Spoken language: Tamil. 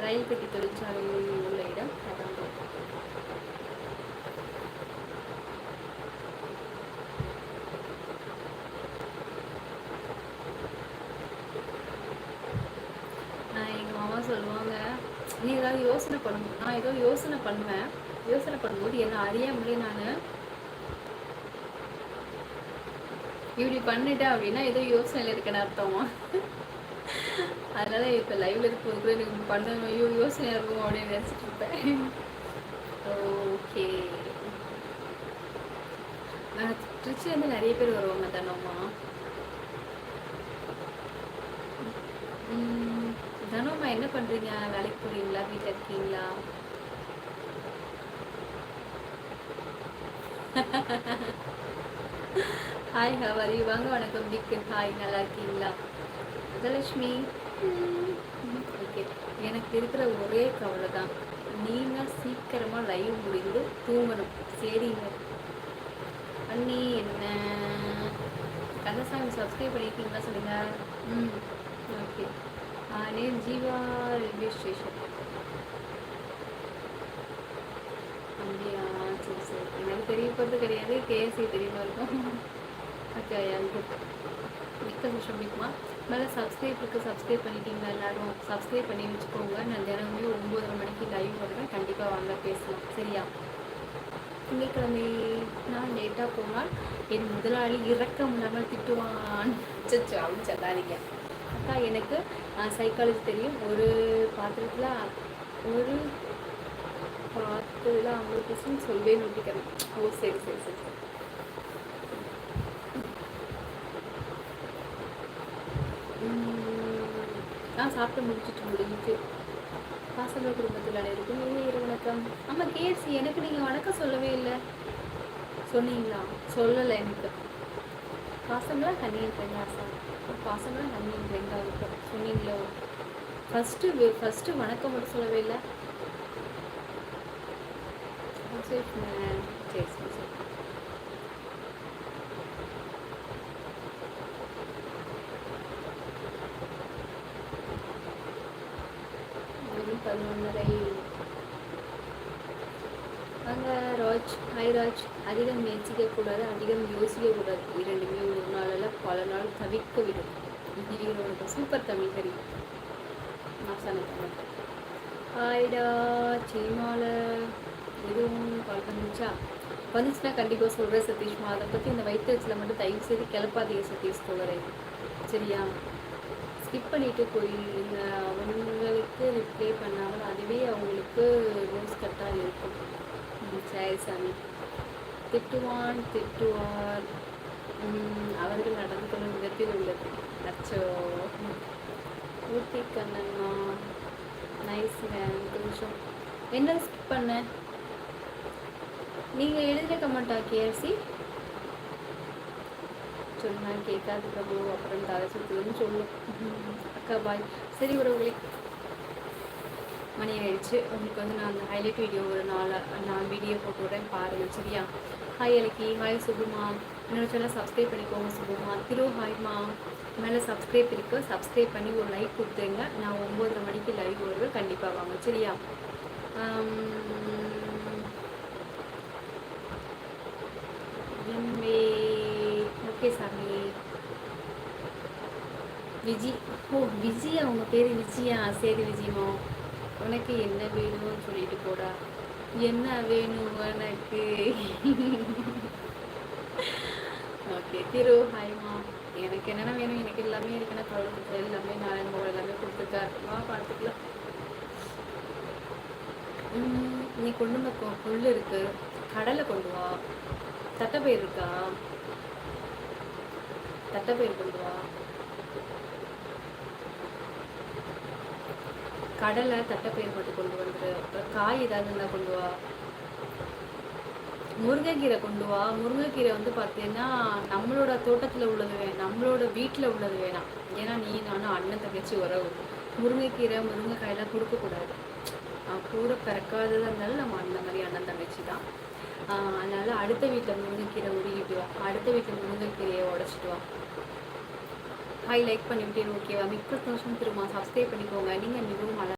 ரயில் பெட்டி தொழிற்சாலையில் உள்ள இடம் கதம்பம் எங்கள் மாமா சொல்லுவாங்க நீ ஏதாவது யோசனை பண்ணணும் நான் ஏதோ யோசனை பண்ணுவேன். யோசனை பண்ணும்போது என்ன அறியாமலே நான் இப்படி பண்ணிட்டேன் அப்படின்னா ஏதோ யோசனையில் இருக்கேன்னு அர்த்தமா? அதனால இப்போ லைவ்ல இருக்கும் கூட எனக்கு பண்ணணும் ஐயோ யோசனையாக இருக்கும் அப்படின்னு நினச்சிட்டு இருப்பேன். ஓகே திருச்சிலேருந்து நிறைய பேர் வருவாங்க தனோமா. தனோமா என்ன பண்ணுறீங்க வேலைக்கு போகிறீங்களா வீட்டில் இருக்கீங்களா? ஹாய் ஹவாரி வாங்க வணக்கம். டிக்கு ஹாய் நல்லா இருக்கீங்களா? கஜலட்சுமி ஓகே எனக்கு இருக்கிற ஒரே கவலை தான். நீங்கள் சீக்கிரமாக லைவ் முடிந்து தூங்கணும். சரிங்க அண்ணி என்ன? கந்தசாமி சப்ஸ்கிரைப் பண்ணியிருக்கீங்களா சொல்லுங்கள் ம். Okay name Jeeva railway station அப்படியா? சரி சரி. எனக்கு தெரிய போகிறது கிடையாது. கேஎஸ்சி தெரியுமா இருக்கும்? ஓகே குட் மிக்க சந்தோஷம் மேலே சப்ஸ்கிரைப் இருக்குது சப்ஸ்கிரைப் பண்ணிட்டீங்க எல்லாரும்? சப்ஸ்கிரைப் பண்ணி வச்சுக்கோங்க. நான் தினமுமே ஒம்பதரை மணிக்கு லைவ் வருவேன் கண்டிப்பாக வாங்க பேசலாம். சரியா? திங்கட்கிழமை நான் லேட்டாக போனால் என் முதலாளி இறக்க முடியாமல் திட்டுவான். சச்சோ அப்படின்னு சொல்லாதீங்க அக்கா எனக்கு சைக்காலஜி தெரியும். ஒரு பாத்திரத்தில் ஒரு பாத்திரத்தில் ஐம்பது பர்சன்ட் சொல்லவே நோட்டிக்கிறேன் ஓ சரி சரி சரி சரி. நான் சாப்பிட்டு முடிச்சுட்டு முடிஞ்சிட்டு பாசங்கள் குடும்பத்தில் அனைவருக்கும் இரு வணக்கம். ஆமாம் கேசி எனக்கு நீங்கள் வணக்கம் சொல்லவே இல்லை. சொன்னீங்களா? சொல்லலை எனக்கு. பாசங்களா கண்ணியின் பிரகாசா பாசங்களா கண்ணியின் இருக்கும். சொன்னீங்களோ ஃபஸ்ட்டு ஃபஸ்ட்டு வணக்கம் மட்டும் சொல்லவே இல்லை. சரி சரி பதினொன்றரை. அங்கே ராஜ். ஹாய் ராஜ். அதிகம் கூடாது அதிகம் யோசிக்கக்கூடாது. இரண்டுமே ஒரு நாளில் பல நாள் தவிக்க விடும். திடீர்னு சூப்பர் தமிழ் கறி. நான் தமிழ் ஹாய்டா சினிமாவில் எதுவும் கால் பண்ணிச்சா? வந்துச்சுன்னா கண்டிப்பாக சொல்கிறேன் சதீஷ்மா அதை பற்றி இந்த வைத்தியத்தில் மட்டும் தயவு செய்து கிளப்பாதீங்க சதீஷ் சொல்கிறேன் சரியா? ஸ்கிப் பண்ணிட்டு போயிருங்க அவங்களுக்கு ரிப்ளை பண்ணாமல் அதுவே அவங்களுக்கு ரோஸ் கட்டாக இருக்கும். சரி சாமி. திட்டுவான் திட்டுவார். அவர்கள் நடந்து கொள்ளும் விதத்தில் உள்ளது. அச்சோ. ஊட்டி கண்ணம்மா நைஸ் நிமிஷம் என்ன ஸ்கிப் பண்ண? நீங்கள் எழுதின கமெண்டா கேஆர்சி சொன்னால் கேட்காது பிரபு அப்புறம் தலை சுற்றுதுன்னு சொல்லும் அக்கா பாய் சரி உறவுகளே மணி ஆயிடுச்சு. உங்களுக்கு வந்து நான் அந்த ஹைலைட் வீடியோ ஒரு நாலு நான் வீடியோ போட்டு விட்றேன் பாருங்கள் சரியா? ஹாய் அலக்கி ஹாய் சுகுமா. என்னோட சேனல் சப்ஸ்கிரைப் பண்ணிக்கோங்க சுகுமா. திரு ஹாய்மா மேலே சப்ஸ்கிரைப் இருக்கு. சப்ஸ்கிரைப் பண்ணி ஒரு லைக் கொடுத்துருங்க. நான் ஒம்பதரை மணிக்கு லைவ் வருவேன். கண்டிப்பாக வாங்க சரியா? எம்ஏ ஓகே சாமி. விஜி ஓ விஜய் அவங்க பேர் விஜயா சரி விஜயமா? உனக்கு என்ன வேணும்னு சொல்லிட்டு போடா என்ன வேணும் உனக்கு? ஓகே திரு ஹாய்மா எனக்கு என்னென்ன வேணும்? எனக்கு எல்லாமே இருக்குன்னா கவலை எல்லாமே நாராயண மோகன் எல்லாமே கொடுத்துருக்காரு வா பார்த்துக்கலாம். நீ கொண்டு வந்த கொள்ளு இருக்கு. கடலை கொண்டு வா. தட்டைப்பயிர் இருக்கா? தட்டைப்பயிர் கொண்டு வா கடலை தட்டைப்பயிர் மட்டும் கொண்டு வந்துரு. அப்புறம் காய் ஏதாவது இருந்தால் கொண்டு வா. முருங்கைக்கீரை கொண்டு வா. முருங்கைக்கீரை வந்து பார்த்தீங்கன்னா நம்மளோட தோட்டத்தில் உள்ளது வேணும் நம்மளோட வீட்டில் உள்ளது வேணாம். ஏன்னா நீ நானும் அண்ணன் தங்கச்சி உறவு. முருங்கைக்கீரை முருங்கைக்காயெல்லாம் கொடுக்கக்கூடாது. கூட பிறக்காததாக இருந்தாலும் நம்ம அந்த மாதிரி அண்ணன் தங்கச்சி தான் அதனால் அடுத்த வீட்டில் முருங்கைக்கீரை உருகிட்டு வா. அடுத்த வீட்டில் முருங்கைக்கீரையை உடச்சிட்டு வா. ஹாய் லைக் பண்ணிவிட்டு ஓகேவா மிக்க சந்தோஷம் திரும்ப சப்ஸ்கிரைப் பண்ணிக்கோங்க. நீங்கள் மிகவும்